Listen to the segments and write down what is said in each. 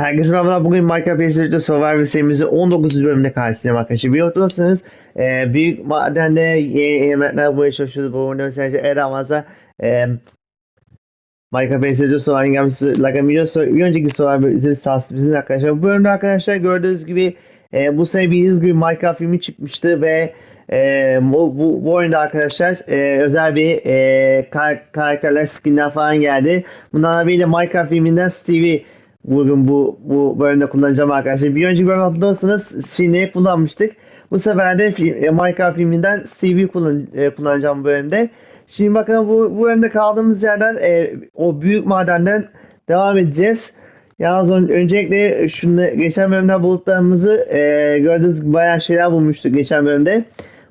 Herkese merhaba. Bugün Minecraft Resident Survivor serimizin 19. bölümünde karşınızdayım arkadaşlar. Biliyorsunuz e, büyük madende yeni yemekler bulmaya çalışıyoruz. Bu oyunda sadece en fazla e, Minecraft Resident Survivor'ın gelmesi like videosu bir önceki Survivor izlediyseniz bizim arkadaşlar. Bu bölümde arkadaşlar gördüğünüz gibi e, bu sene bildiğiniz gibi Minecraft filmi çıkmıştı ve e, bu, bu, bu oyunda arkadaşlar e, özel bir e, kar, karakterler skinler falan geldi. Bunlardan biri de Minecraft filminden Stevie bugün bu bu bölümde kullanacağım arkadaşlar. Bir önceki bölüm hatırlıyorsanız Shine'yi kullanmıştık. Bu sefer de film, e, Minecraft filminden Stevie'yi kullan, e, kullanacağım bu bölümde. Şimdi bakın bu, bu bölümde kaldığımız yerden e, o büyük madenden devam edeceğiz. Yalnız ön- öncelikle şunu geçen bölümde bulduklarımızı e, gördüğünüz gibi bayağı şeyler bulmuştuk geçen bölümde.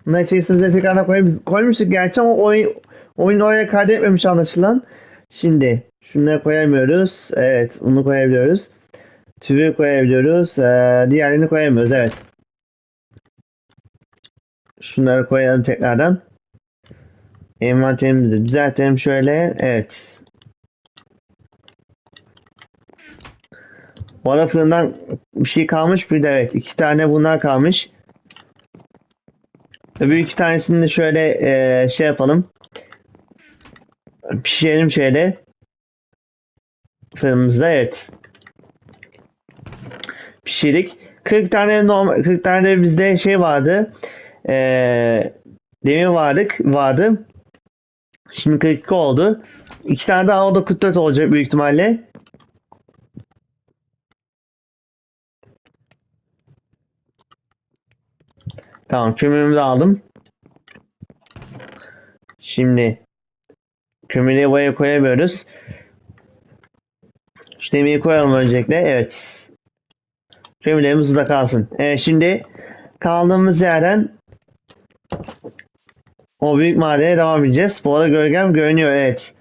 Bunları içerisimize tekrardan koy- koymuştuk gerçi ama oyun, oyun oraya kaydetmemiş anlaşılan. Şimdi şunları koyamıyoruz. Evet bunu koyabiliyoruz. Tüvü koyabiliyoruz. Ee, diğerlerini koyamıyoruz. Evet. Şunları koyalım tekrardan. Envanterimizi düzeltelim şöyle. Evet. Arada fırından bir şey kalmış. Bir de evet. iki tane bunlar kalmış. Öbür iki tanesini de şöyle eee, şey yapalım. Pişirelim şöyle. Fırınımızda evet. Pişirdik. 40 tane normal 40 tane de bizde şey vardı. Eee demir vardık vardı. Şimdi 42 oldu. İki tane daha o da 44 olacak büyük ihtimalle. Tamam kömürümüzü aldım. Şimdi kömürü buraya koyamıyoruz. Şu demiri koyalım öncelikle. Evet. Kömürlerimiz burada kalsın. Evet şimdi kaldığımız yerden o büyük madene devam edeceğiz. Bu arada gölgem görünüyor. Evet.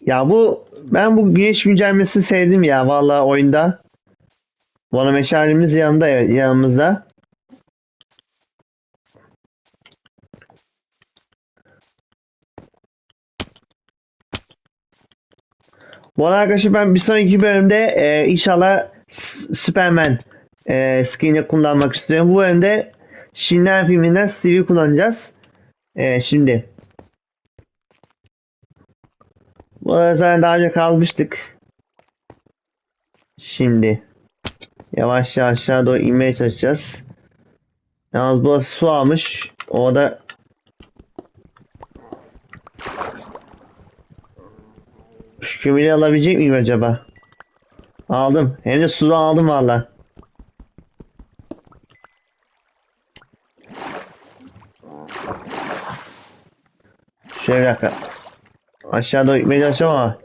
Ya bu ben bu güneş güncellemesini sevdim ya vallahi oyunda. Bu arada meşalemiz yanında evet yanımızda. Bu arkadaşlar ben bir sonraki bölümde e, inşallah Superman e, skin'i kullanmak istiyorum. Bu bölümde Şinler filminden Steve'i kullanacağız. E, şimdi. Bu arada zaten daha önce kalmıştık. Şimdi. Yavaş yavaş aşağı doğru inmeye çalışacağız. Yalnız burası su almış. Orada Kömürü alabilecek miyim acaba? Aldım. Hem de sudan aldım valla. Şöyle bir dakika. Aşağı doğru gitmeye çalışacağım ama.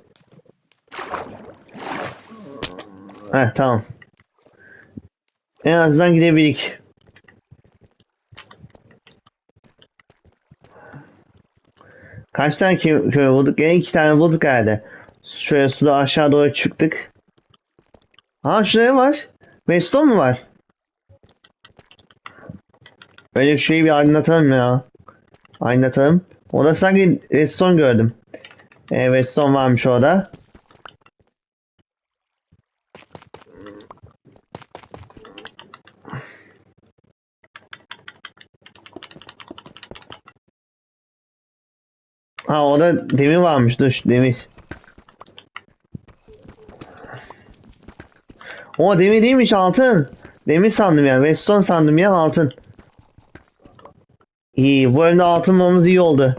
Heh tamam. En azından gidebildik. Kaç tane kö- köy bulduk? Yani iki tane bulduk herhalde. Şöyle suda aşağı doğru çıktık. Ha şuraya var. Weston mu var? Öyle bir şeyi bir aydınlatalım ya. Aydınlatalım. Orada sanki Weston gördüm. E, Weston varmış orada. Ha orada demir varmış. Dur demir. O demir değilmiş altın. Demir sandım ya. Weston sandım ya altın. İyi. Bu bölümde altın bulmamız iyi oldu.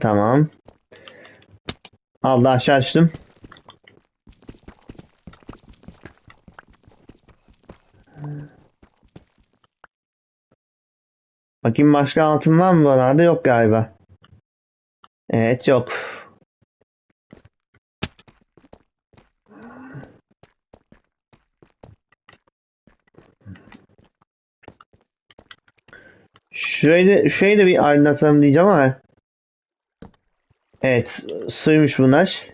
Tamam. Allah aşağı açtım. Bakayım başka altın var mı buralarda? Yok galiba. Evet yok. Şöyle, şöyle bir aydınlatalım diyeceğim ama. Evet, suymuş bunlar.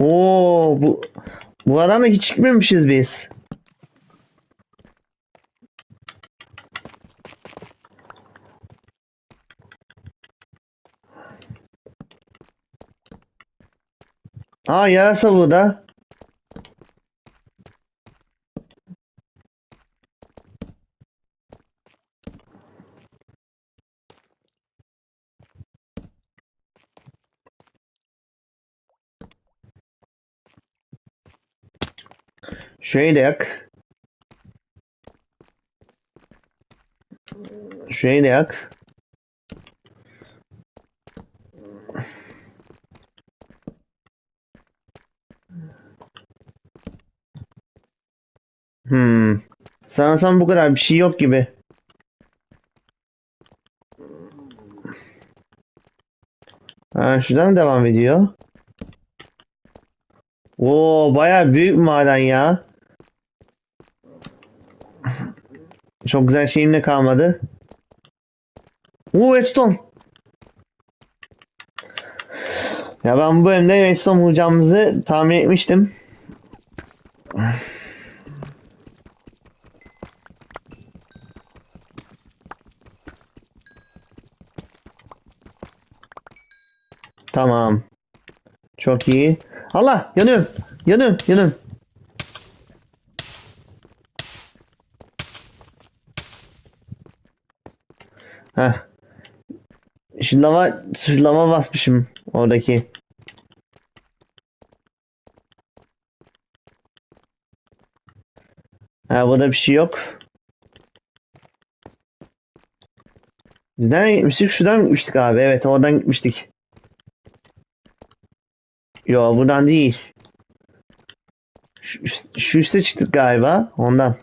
Oo bu bu arada hiç çıkmamışız biz. Aa yarasa burada. Şurayı da yak. Şurayı da. Hmm. Sanırsam bu kadar bir şey yok gibi. Ha, şuradan devam ediyor. Oo, bayağı büyük maden ya. Çok güzel şeyim de kalmadı. Oo, redstone. Ya ben bu bölümde redstone bulacağımızı tahmin etmiştim. Tamam. Çok iyi. Allah yanıyorum. Yanıyorum. Yanıyorum. Heh. Şu lava, şu lava basmışım oradaki. Ha burada bir şey yok. Biz nereye gitmiştik? Şuradan gitmiştik abi. Evet oradan gitmiştik. Yo buradan değil. Şu, şu üste çıktık galiba. Ondan.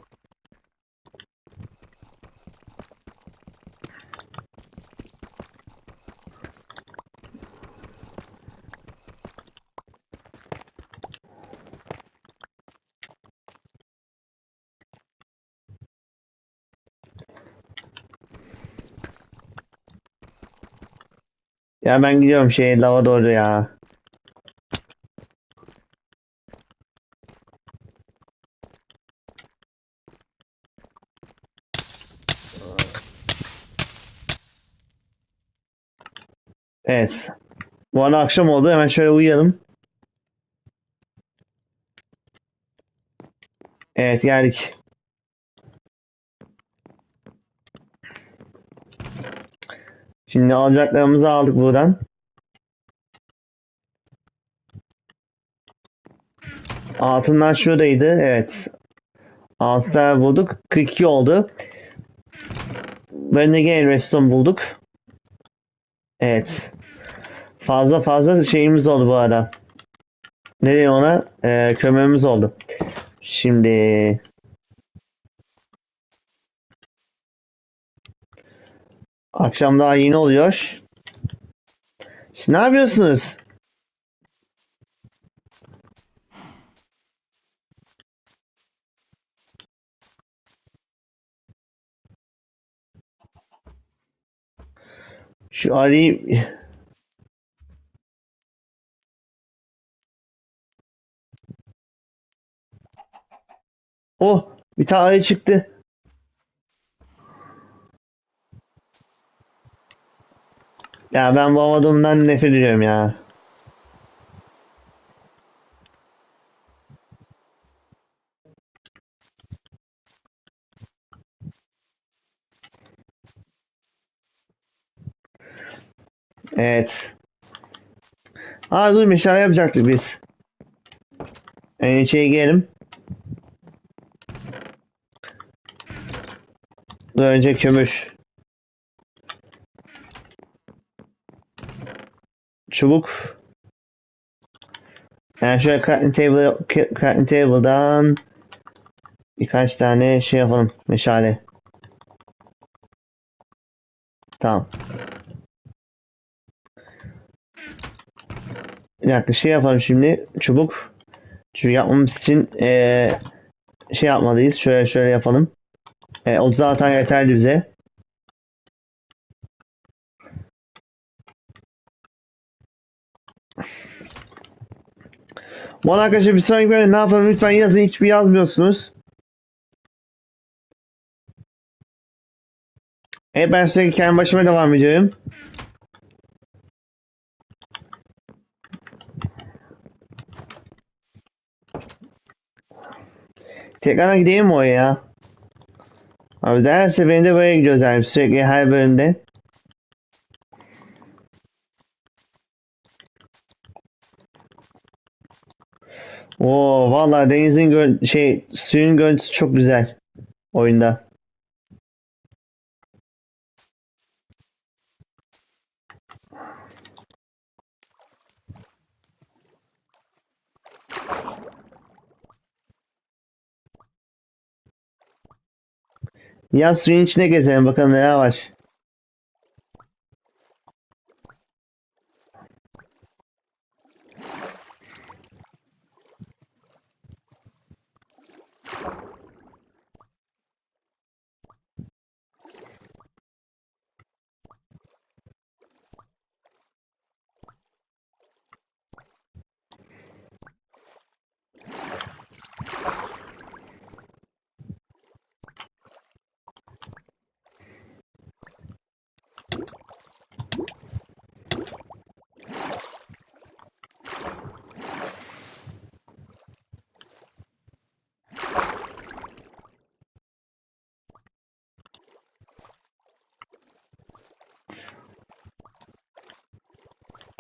Ya ben gidiyorum şey lava doğru ya. Evet. Bu arada akşam oldu. Hemen şöyle uyuyalım. Evet geldik. Şimdi alacaklarımızı aldık buradan. Altınlar şuradaydı. Evet. Altınlar bulduk. 42 oldu. Ben de gene redstone bulduk. Evet. Fazla fazla şeyimiz oldu bu arada. Ne ona? Ee, kömürümüz oldu. Şimdi akşam daha yeni oluyor. Şimdi ne yapıyorsunuz? Şu arayı Oh bir tane ayı çıktı. Ya ben bu havadumdan nefret ediyorum ya. Evet. Aa dur meşale yapacaktık biz. En içeri girelim. Dur önce kömür. Çubuk. Yani şöyle crafting table, crafting table'dan birkaç tane şey yapalım. Meşale. Tamam. Bir şey yapalım şimdi. Çubuk. Çünkü yapmamız için eee, şey yapmalıyız. Şöyle şöyle yapalım. E, 36 tane yeterli bize. Bu arada arkadaşlar bir sonraki bölümde ne yapalım lütfen yazın hiçbir yazmıyorsunuz. Evet ben sürekli kendi başıma devam ediyorum. Tekrardan gideyim mi oraya ya? Abi her seferinde böyle gidiyoruz yani sürekli her bölümde. Oo vallahi denizin gö şey suyun görüntüsü çok güzel oyunda. Ya suyun içine gezelim bakalım neler var.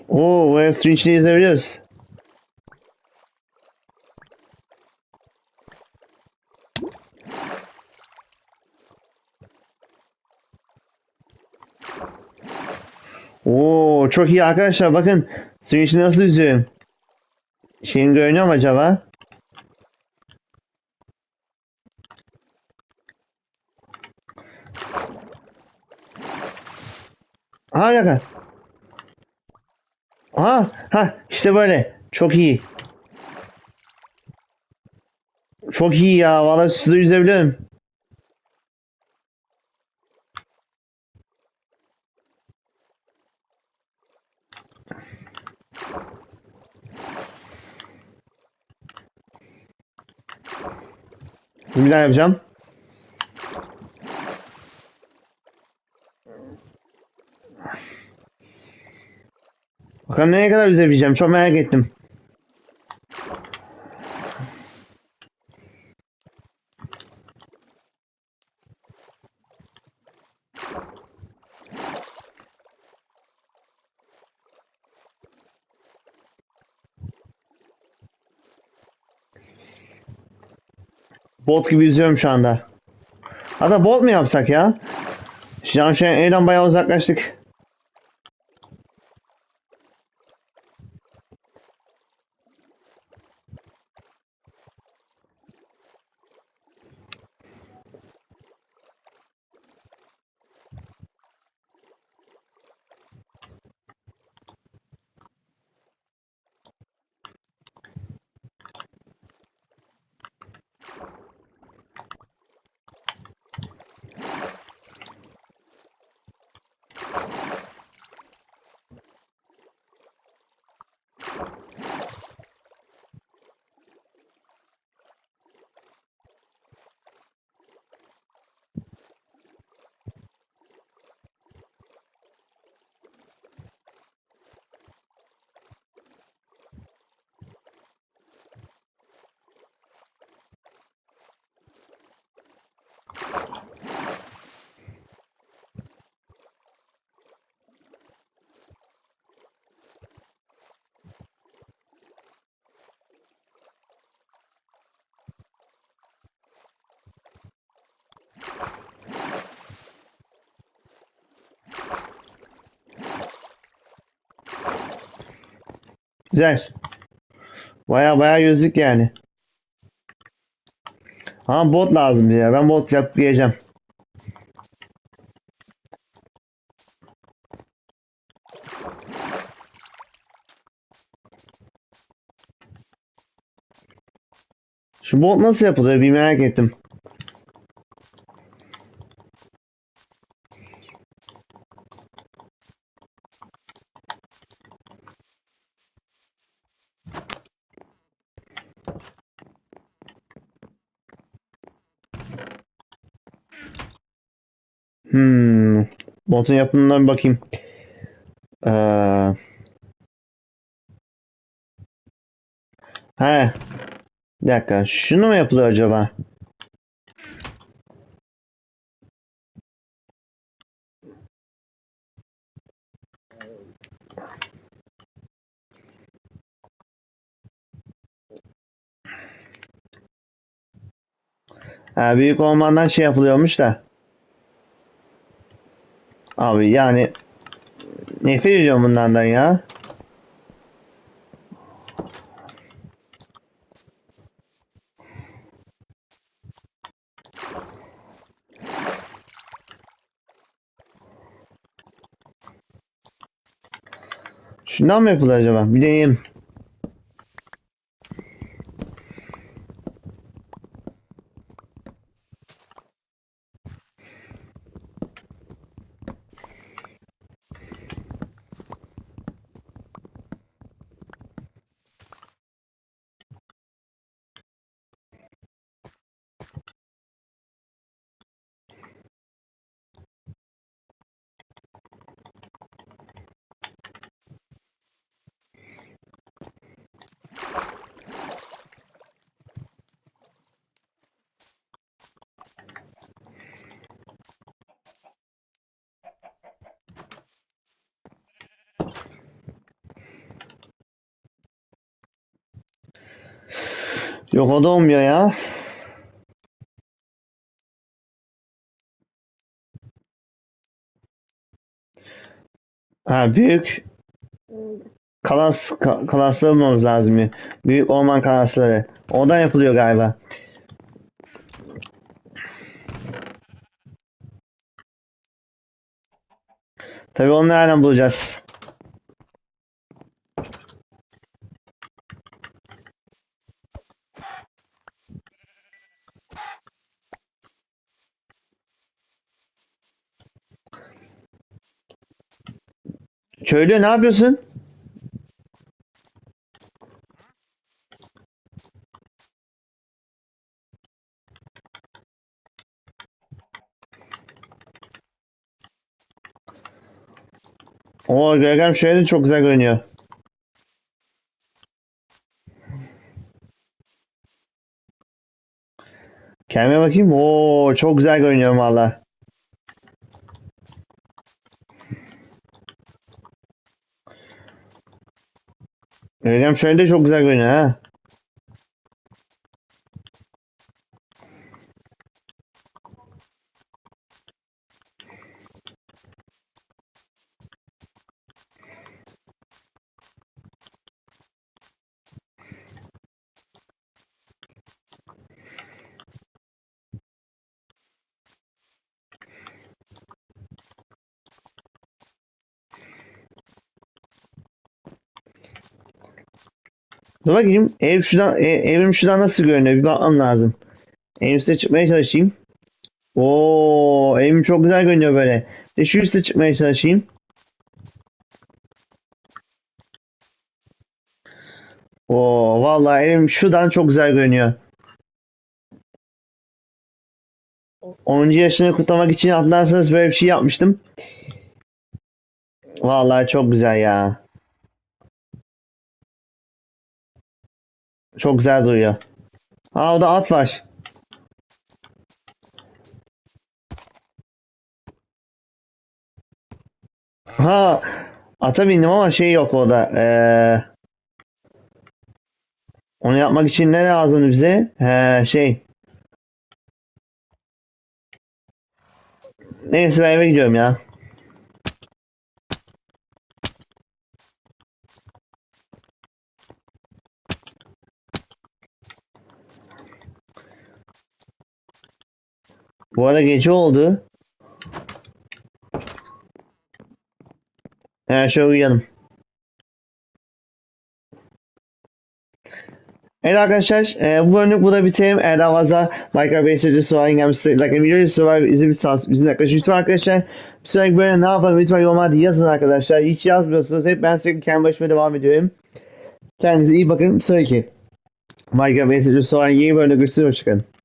Oo, buraya suyun içine gezebiliyoruz. Oo, çok iyi arkadaşlar bakın suyun içinde nasıl yüzüyorum. Şeyin görünüyor mu acaba? Harika. Ha, ha işte böyle. Çok iyi. Çok iyi ya. Vallahi suda yüzebiliyorum. Bir daha yapacağım. Bakalım nereye kadar yüzebileceğim. Çok merak ettim. Bot gibi yüzüyorum şu anda. Hatta bot mu yapsak ya? Şu an evden bayağı uzaklaştık. Güzel. Baya baya yüzdük yani. Ha bot lazım ya. Ben bot geleceğim. Şu bot nasıl yapılıyor bir merak ettim. Hmm. Botun yapımına bir bakayım. Ee... He. Bir dakika. Şunu mu yapılıyor acaba? Ha, büyük ormandan şey yapılıyormuş da. Abi yani nefret ediyorum bunlardan ya. Şundan mı yapılır acaba? Bir deneyeyim. Yok o da olmuyor ya. Ha büyük kalas ka, kalasları bulmamız lazım. ya. Büyük orman kalasları. Oradan yapılıyor galiba. Tabii onu nereden bulacağız? Köylü ne yapıyorsun? Oo gölgem şöyle de çok güzel görünüyor. Kendime bakayım. Oo çok güzel görünüyor valla. Gölgem şöyle de çok güzel görünüyor ha. Dur bakayım. Ev şuradan, e- evim şuradan nasıl görünüyor? Bir bakmam lazım. En üste çıkmaya çalışayım. Oo, evim çok güzel görünüyor böyle. De şu üste çıkmaya çalışayım. Oo, vallahi evim şuradan çok güzel görünüyor. 10. yaşını kutlamak için hatırlarsanız böyle bir şey yapmıştım. Vallahi çok güzel ya. Çok güzel duruyor. Aa o da at var. Ha ata bindim ama şey yok orada. Ee, onu yapmak için ne lazım bize? He, şey. Neyse ben eve gidiyorum ya. Bu arada gece oldu. Her şey uyuyalım. Evet arkadaşlar e, bu bölümlük burada bitirelim. Eğer daha fazla Minecraft Basic sorular gelmişse like videoyu sorular izlemişsiniz bizim arkadaşlar. Lütfen arkadaşlar bir sonraki bölümde ne yapalım lütfen yorumlarda yazın arkadaşlar. Hiç yazmıyorsunuz. Hep ben sürekli kendi başıma devam ediyorum. Kendinize iyi bakın. Bir sonraki Minecraft Basic sorular yeni bölümde görüşürüz. Hoşçakalın.